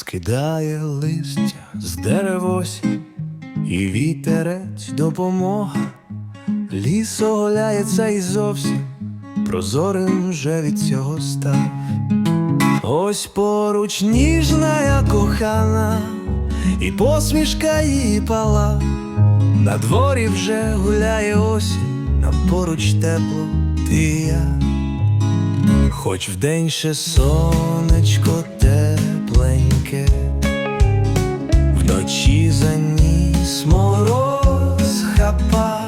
кидає листя з дерев осінь, і вітерець допомога, ліс оголяється і зовсім прозорим вже від цього став. Ось поруч ніжна кохана, і посмішка її пала. На дворі вже гуляє осінь, нам поруч тепло, ти і я. Хоч вдень ще сонечко тепленьке, вночі за ніс мороз хапа,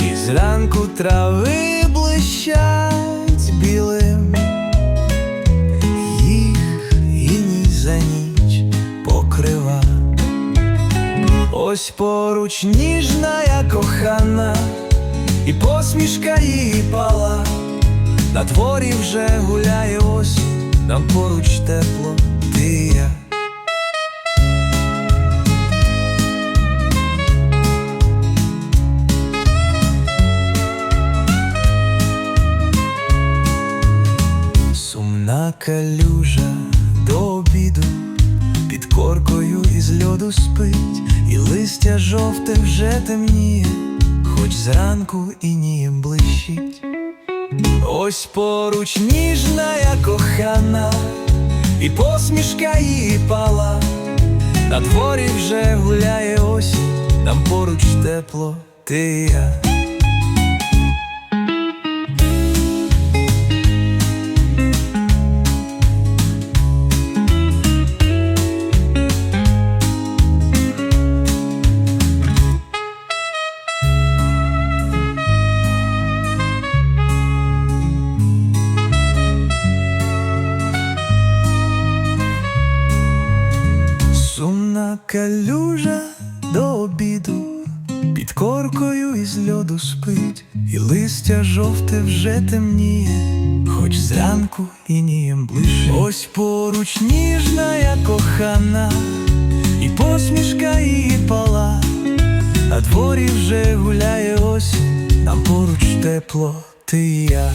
і зранку трави блищать білим, їх і ніч за ніч покрива. Ось поруч ніжна я кохана, і посмішка її пала. На дворі вже гуляє осінь, нам поруч тепло, ти і я. Сумна калюжа до обіду, під коркою із льоду спить, і листя жовте вже темніє, хоч зранку інієм блищить. Ось поруч ніжна я кохана, і посмішка її пала. На дворі вже гуляє осінь, нам поруч тепло, ти і я. Калюжа до обіду, під коркою із льоду спить, і листя жовте вже темніє, хоч зранку інієм ближче. Ось поруч ніжна я кохана, і посмішка її пала. На дворі вже гуляє осінь, нам поруч тепло, ти і я.